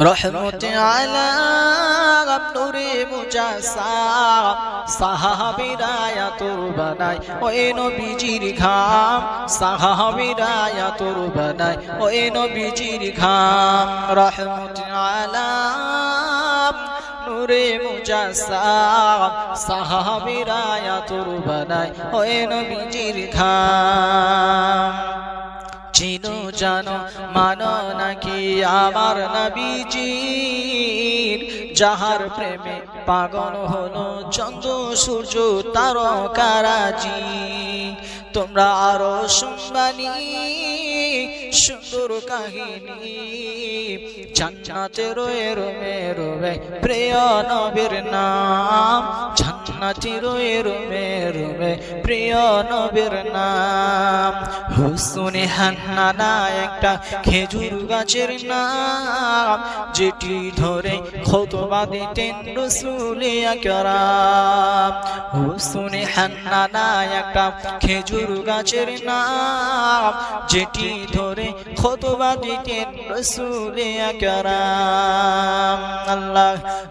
রহমতে আলা নূরে মুজাসসাম সাহাবীরা তোর বানাই ওই নবীজির ঘাম। সাহাবীরা তোর বানাই ওই নবীজির ঘাম। রহমতে আলা নূরে মুজাসসাম সাহাবীরা তোর বানাই ওই নবীজির ঘাম। জানো, মানো নাকি আমার নবীজির? যাহার প্রেমে পাগল হলো চন্দ্র, সূর্য তার তারকারাজি। তোমরা আরও শুনবানি, সুন্দর কাহিনী। জান্নাতে রয়ে রোমে রোবে প্রিয় নবীর নাম, জান্নাতি রয়ে রোমে প্রিয় নবীর নাম। হুসুনে হান্নানা একটা খেজুর গাছের নাম, যেটি ধরে খতবা দিতেন রসুলে আকরাম। হুসুনে হান্নানা একটা খেজুর গাছের নাম, যেটি ধরে খতবা দিতেন রসুলে আকরাম। আল্লাহ